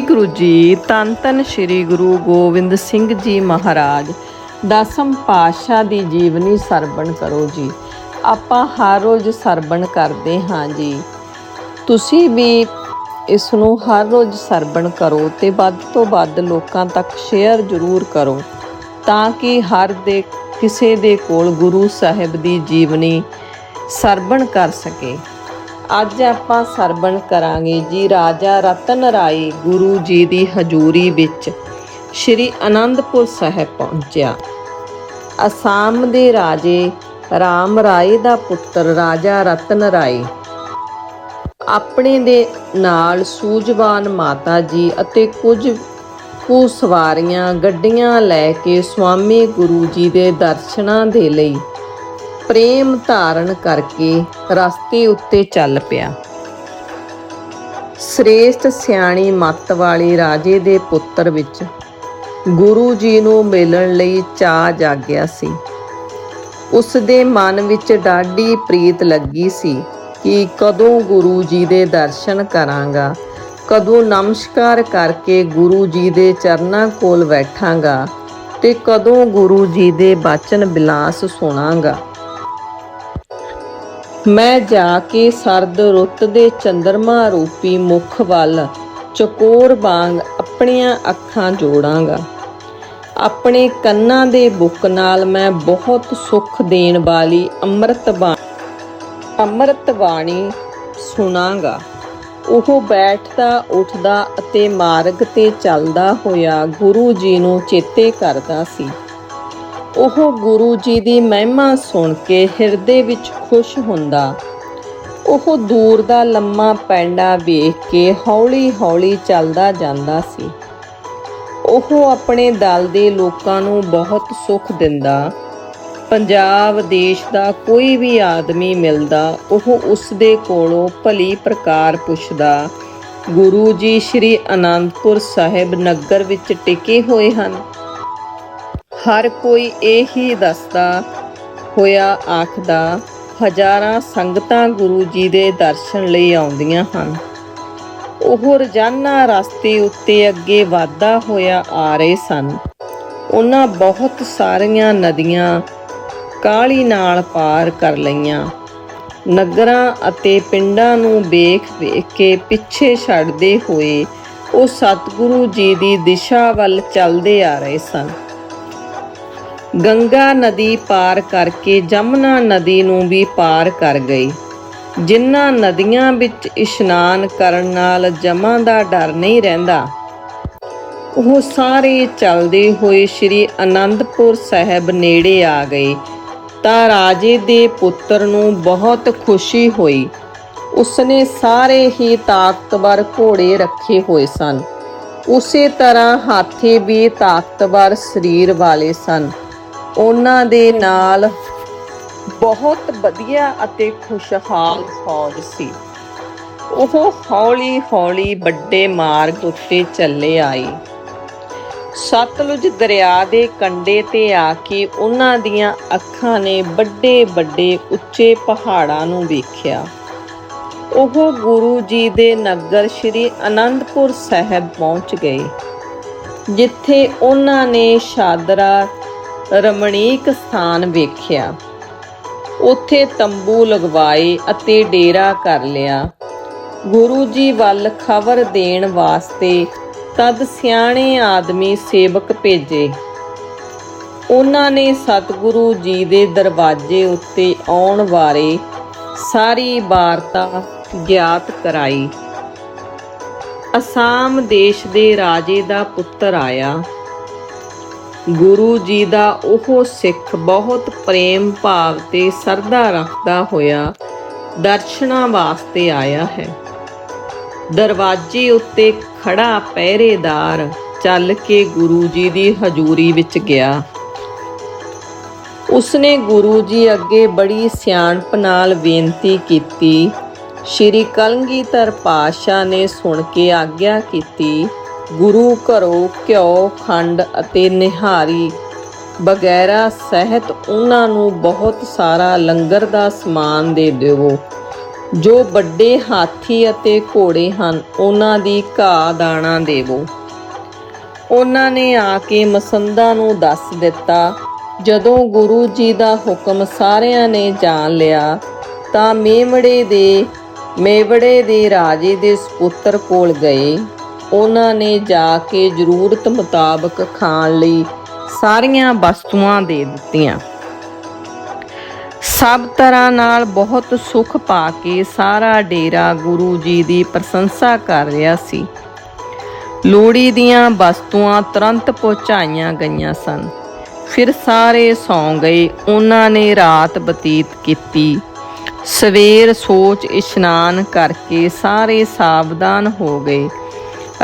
ਵਾਹਿਗੁਰੂ ਜੀ ਤਨ ਤਨ ਸ੍ਰੀ ਗੁਰੂ ਗੋਬਿੰਦ ਸਿੰਘ ਜੀ ਮਹਾਰਾਜ। ਦਸਮ ਪਾਤਸ਼ਾਹ ਦੀ ਜੀਵਨੀ ਸਰਵਣ ਕਰੋ ਜੀ। ਆਪਾਂ ਹਰ ਰੋਜ਼ ਸਰਵਣ ਕਰਦੇ ਹਾਂ ਜੀ। ਤੁਸੀਂ ਵੀ ਇਸ ਨੂੰ ਹਰ ਰੋਜ਼ ਸਰਵਣ ਕਰੋ ਤੇ ਵੱਧ ਤੋਂ ਵੱਧ ਲੋਕਾਂ ਤੱਕ ਸ਼ੇਅਰ ਜ਼ਰੂਰ ਕਰੋ, ਤਾਂ ਕਿ ਹਰ ਦੇ, ਕਿਸੇ ਦੇ ਕੋਲ ਗੁਰੂ ਸਾਹਿਬ ਦੀ ਜੀਵਨੀ ਸਰਵਣ ਕਰ ਸਕੇ। ਅੱਜ ਆਪਾਂ ਸਰਬਣ ਕਰਾਂਗੇ ਜੀ, ਰਾਜਾ ਰਤਨ ਰਾਏ ਗੁਰੂ ਜੀ ਦੀ ਹਜ਼ੂਰੀ ਵਿੱਚ ਸ਼੍ਰੀ ਅਨੰਦਪੁਰ ਸਾਹਿਬ ਪਹੁੰਚਿਆ। ਅਸਾਮ ਦੇ ਰਾਜੇ ਰਾਮ ਰਾਏ ਦਾ ਪੁੱਤਰ ਰਾਜਾ ਰਤਨ ਰਾਏ ਆਪਣੇ ਦੇ ਨਾਲ ਸੂਝਵਾਨ ਮਾਤਾ ਜੀ ਅਤੇ ਕੁਝ ਕੁ ਸਵਾਰੀਆਂ ਗੱਡੀਆਂ ਲੈ ਕੇ ਸੁਆਮੀ ਗੁਰੂ ਜੀ ਦੇ ਦਰਸ਼ਨਾਂ ਦੇ ਲਈ ਪ੍ਰੇਮ ਧਾਰਨ ਕਰਕੇ ਰਸਤੇ ਉੱਤੇ ਚੱਲ ਪਿਆ। ਸ੍ਰੇਸ਼ਟ ਸਿਆਣੀ ਮੱਤ ਵਾਲੇ ਰਾਜੇ ਦੇ ਪੁੱਤਰ ਵਿੱਚ ਗੁਰੂ ਜੀ ਨੂੰ ਮਿਲਣ ਲਈ ਚਾਹ ਜਾਗਿਆ ਸੀ। ਉਸ ਦੇ ਮਨ ਵਿੱਚ ਡਾਢੀ ਪ੍ਰੀਤ ਲੱਗੀ ਸੀ ਕਿ ਕਦੋਂ ਗੁਰੂ ਜੀ ਦੇ ਦਰਸ਼ਨ ਕਰਾਂਗਾ, ਕਦੋਂ ਨਮਸਕਾਰ ਕਰਕੇ ਗੁਰੂ ਜੀ ਦੇ ਚਰਨਾਂ ਕੋਲ ਬੈਠਾਂਗਾ ਤੇ ਕਦੋਂ ਗੁਰੂ ਜੀ ਦੇ ਬਚਨ ਬਿਲਾਸ ਸੁਣਾਂਗਾ। ਮੈਂ ਜਾ ਕੇ ਸਰਦ ਰੁੱਤ ਦੇ ਚੰਦਰਮਾ ਰੂਪੀ ਮੁਖ ਵੱਲ ਚਕੋਰ ਵਾਂਗ ਆਪਣੀਆਂ ਅੱਖਾਂ ਜੋੜਾਂਗਾ। ਆਪਣੇ ਕੰਨਾਂ ਦੇ ਬੁੱਕ ਨਾਲ ਮੈਂ ਬਹੁਤ ਸੁੱਖ ਦੇਣ ਵਾਲੀ ਅੰਮ੍ਰਿਤ ਬਾਣੀ ਅੰਮ੍ਰਿਤ ਬਾਣੀ ਸੁਣਾਂਗਾ। ਉਹ ਬੈਠਦਾ, ਉੱਠਦਾ ਅਤੇ ਮਾਰਗ ਤੇ ਚੱਲਦਾ ਹੋਇਆ ਗੁਰੂ ਜੀ ਨੂੰ ਚੇਤੇ ਕਰਦਾ ਸੀ। ਉਹ ਗੁਰੂ ਜੀ ਦੀ ਮਹਿਮਾ ਸੁਣ ਕੇ ਹਿਰਦੇ ਵਿੱਚ ਖੁਸ਼ ਹੁੰਦਾ। ਉਹ ਦੂਰ ਦਾ ਲੰਮਾ ਪੈਂਡਾ ਵੇਖ ਕੇ ਹੌਲੀ-ਹੌਲੀ ਚੱਲਦਾ ਜਾਂਦਾ ਸੀ। ਉਹ ਆਪਣੇ ਦਲ ਦੇ ਲੋਕਾਂ ਨੂੰ ਬਹੁਤ ਸੁੱਖ ਦਿੰਦਾ। ਪੰਜਾਬ ਦੇਸ਼ ਦਾ ਕੋਈ ਵੀ ਆਦਮੀ ਮਿਲਦਾ, ਉਹ ਉਸ ਦੇ ਕੋਲੋਂ ਭਲੀ ਪ੍ਰਕਾਰ ਪੁੱਛਦਾ। ਗੁਰੂ ਜੀ ਸ੍ਰੀ ਅਨੰਦਪੁਰ ਸਾਹਿਬ ਨਗਰ ਵਿੱਚ ਟਿਕੇ ਹੋਏ ਹਨ। ਹਰ ਕੋਈ ਇਹ ਹੀ ਦੱਸਦਾ, ਹੋਇਆ ਆਖਦਾ, ਹਜ਼ਾਰਾਂ ਸੰਗਤਾਂ ਗੁਰੂ ਜੀ ਦੇ ਦਰਸ਼ਨ ਲਈ ਆਉਂਦੀਆਂ ਹਨ। ਉਹ ਰੋਜ਼ਾਨਾ ਰਸਤੇ ਉੱਤੇ ਅੱਗੇ ਵਾਧਾ ਹੋਇਆ ਆ ਰਹੇ ਸਨ। ਉਹਨਾਂ ਬਹੁਤ ਸਾਰੀਆਂ ਨਦੀਆਂ ਕਾਲੀ ਨਾਲ ਪਾਰ ਕਰ ਲਈਆਂ। ਨਗਰਾਂ ਅਤੇ ਪਿੰਡਾਂ ਨੂੰ ਵੇਖ ਵੇਖ ਕੇ ਪਿੱਛੇ ਛੱਡਦੇ ਹੋਏ ਉਹ ਸਤਿਗੁਰੂ ਜੀ ਦੀ ਦਿਸ਼ਾ ਵੱਲ ਚੱਲਦੇ ਆ ਰਹੇ ਸਨ। ਗੰਗਾ ਨਦੀ ਪਾਰ ਕਰਕੇ ਜਮਨਾ ਨਦੀ ਨੂੰ ਵੀ ਪਾਰ ਕਰ ਗਈ। ਜਿਨ੍ਹਾਂ ਨਦੀਆਂ ਵਿੱਚ ਇਸ਼ਨਾਨ ਕਰਨ ਨਾਲ ਜਮਾਂ ਦਾ ਡਰ ਨਹੀਂ ਰਹਿੰਦਾ। ਉਹ ਸਾਰੇ ਚੱਲਦੇ ਹੋਏ ਸ੍ਰੀ ਅਨੰਦਪੁਰ ਸਾਹਿਬ ਨੇੜੇ ਆ ਗਏ। ਤਾਂ ਰਾਜੇ ਦੇ ਪੁੱਤਰ ਨੂੰ ਬਹੁਤ ਖੁਸ਼ੀ ਹੋਈ। ਉਸਨੇ ਸਾਰੇ ਹੀ ਤਾਕਤਵਰ ਘੋੜੇ ਰੱਖੇ ਹੋਏ ਸਨ। ਉਸੇ ਤਰ੍ਹਾਂ ਹਾਥੀ ਵੀ ਤਾਕਤਵਰ ਸਰੀਰ ਵਾਲੇ ਸਨ। ਉਹਨਾਂ ਦੇ ਨਾਲ ਬਹੁਤ ਵਧੀਆ ਅਤੇ ਖੁਸ਼ਹਾਲ ਫੌਜ ਸੀ। ਉਹ ਹੌਲੀ-ਹੌਲੀ ਵੱਡੇ ਮਾਰਗ ਉੱਤੇ ਚੱਲੇ ਆਏ। ਸਤਲੁਜ ਦਰਿਆ ਦੇ ਕੰਢੇ ਤੇ ਆ ਕੇ ਉਹਨਾਂ ਦੀਆਂ ਅੱਖਾਂ ਨੇ ਵੱਡੇ ਵੱਡੇ ਉੱਚੇ ਪਹਾੜਾਂ ਨੂੰ ਵੇਖਿਆ। ਉਹ ਗੁਰੂ ਜੀ ਦੇ ਨਗਰ ਸ੍ਰੀ ਅਨੰਦਪੁਰ ਸਾਹਿਬ ਪਹੁੰਚ ਗਏ, ਜਿੱਥੇ ਉਹਨਾਂ ਨੇ ਸ਼ਾਦਰਾ ਰਮਣੀਕ ਸਥਾਨ ਵੇਖਿਆ। ਉੱਥੇ ਤੰਬੂ ਲਗਵਾਏ ਅਤੇ ਡੇਰਾ ਕਰ ਲਿਆ। ਗੁਰੂ ਜੀ ਵੱਲ ਖਬਰ ਦੇਣ ਵਾਸਤੇ ਤਦ ਸਿਆਣੇ ਆਦਮੀ ਸੇਵਕ ਭੇਜੇ। ਉਹਨਾਂ ਨੇ ਸਤਿਗੁਰੂ ਜੀ ਦੇ ਦਰਵਾਜ਼ੇ ਉੱਤੇ ਆਉਣ ਬਾਰੇ ਸਾਰੀ ਵਾਰਤਾ ਗਿਆਤ ਕਰਾਈ। ਅਸਾਮ ਦੇਸ਼ ਦੇ ਰਾਜੇ ਦਾ ਪੁੱਤਰ ਆਇਆ। ਗੁਰੂ ਜੀ ਦਾ ਉਹ ਸਿੱਖ ਬਹੁਤ ਪ੍ਰੇਮ ਭਾਵ ਤੇ ਸਰਦਾ ਰੱਖਦਾ ਹੋਇਆ ਦਰਸ਼ਨਾਂ ਵਾਸਤੇ ਆਇਆ ਹੈ। ਦਰਵਾਜ਼ੇ ਉੱਤੇ ਖੜਾ ਪਹਿਰੇਦਾਰ ਚੱਲ ਕੇ ਗੁਰੂ ਜੀ ਦੀ ਹਜ਼ੂਰੀ ਵਿੱਚ ਗਿਆ। ਉਸਨੇ ਗੁਰੂ ਜੀ ਅੱਗੇ ਬੜੀ ਸਿਆਣਪ ਨਾਲ ਬੇਨਤੀ ਕੀਤੀ। ਸ਼੍ਰੀ ਕਲਗੀਧਰ ਪਾਤਸ਼ਾਹ ਨੇ ਸੁਣ ਕੇ ਆਗਿਆ ਕੀਤੀ ਗੁਰੂ ਘਰੋਂ ਘਿਓ, ਖੰਡ ਅਤੇ ਨਿਹਾਰੀ ਵਗੈਰਾ ਸਹਿਤ ਉਹਨਾਂ ਨੂੰ ਬਹੁਤ ਸਾਰਾ ਲੰਗਰ ਦਾ ਸਮਾਨ ਦੇ ਦਿਓ ਜੋ ਵੱਡੇ ਹਾਥੀ ਅਤੇ ਘੋੜੇ ਹਨ, ਉਹਨਾਂ ਦੀ ਘਾਹ ਦਾਣਾ ਦੇਵੋ। ਉਹਨਾਂ ਨੇ ਆ ਕੇ ਮਸੰਦਾ ਨੂੰ ਦੱਸ ਦਿੱਤਾ, ਜਦੋਂ ਗੁਰੂ ਜੀ ਦਾ ਹੁਕਮ ਸਾਰਿਆਂ ਨੇ ਜਾਣ ਲਿਆ, ਤਾਂ ਮੇਮੜੇ ਦੇ, ਮੇਵੜੇ ਦੇ ਰਾਜੇ ਦੇ ਸੁਪੁੱਤਰ ਕੋਲ ਗਏ। ਉਹਨਾਂ ਨੇ ਜਾ ਕੇ ਜ਼ਰੂਰਤ ਮੁਤਾਬਕ ਖਾਣ ਲਈ ਸਾਰੀਆਂ ਵਸਤੂਆਂ ਦੇ ਦਿੱਤੀਆਂ। ਸਭ ਤਰ੍ਹਾਂ ਨਾਲ ਬਹੁਤ ਸੁਖ ਪਾ ਕੇ ਸਾਰਾ ਡੇਰਾ ਗੁਰੂ ਜੀ ਦੀ ਪ੍ਰਸ਼ੰਸਾ ਕਰ ਰਿਹਾ ਸੀ। ਲੋੜੀ ਦੀਆਂ ਵਸਤੂਆਂ ਤੁਰੰਤ ਪਹੁੰਚਾਈਆਂ ਗਈਆਂ ਸਨ। ਫਿਰ ਸਾਰੇ ਸੌਂ ਗਏ। ਉਹਨਾਂ ਨੇ ਰਾਤ ਬਤੀਤ ਕੀਤੀ। ਸਵੇਰ ਸੋਚ ਇਸ਼ਨਾਨ ਕਰਕੇ ਸਾਰੇ ਸਾਵਧਾਨ ਹੋ ਗਏ।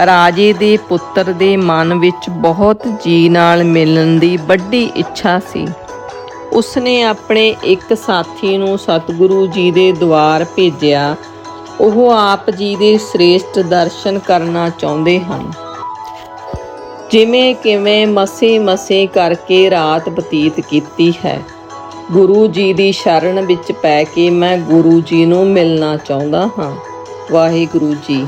ਰਾਜੇ ਦੇ ਪੁੱਤਰ ਦੇ ਮਨ ਵਿੱਚ ਬਹੁਤ ਜੀ ਨਾਲ ਮਿਲਣ ਦੀ ਵੱਡੀ ਇੱਛਾ ਸੀ। ਉਸਨੇ ਆਪਣੇ ਇੱਕ ਸਾਥੀ ਨੂੰ ਸਤਿਗੁਰੂ ਜੀ ਦੇ ਦਵਾਰ ਭੇਜਿਆ। ਉਹ ਆਪ ਜੀ ਦੇ ਸ੍ਰੇਸ਼ਟ ਦਰਸ਼ਨ ਕਰਨਾ ਚਾਹੁੰਦੇ ਹਨ। ਜਿਵੇਂ ਕਿਵੇਂ ਮਸੇ ਮਸੇ ਕਰਕੇ ਰਾਤ ਬਤੀਤ ਕੀਤੀ ਹੈ। ਗੁਰੂ ਜੀ ਦੀ ਸ਼ਰਨ ਵਿੱਚ ਪੈ ਕੇ ਮੈਂ ਗੁਰੂ ਜੀ ਨੂੰ ਮਿਲਣਾ ਚਾਹੁੰਦਾ ਹਾਂ। ਵਾਹਿਗੁਰੂ ਜੀ।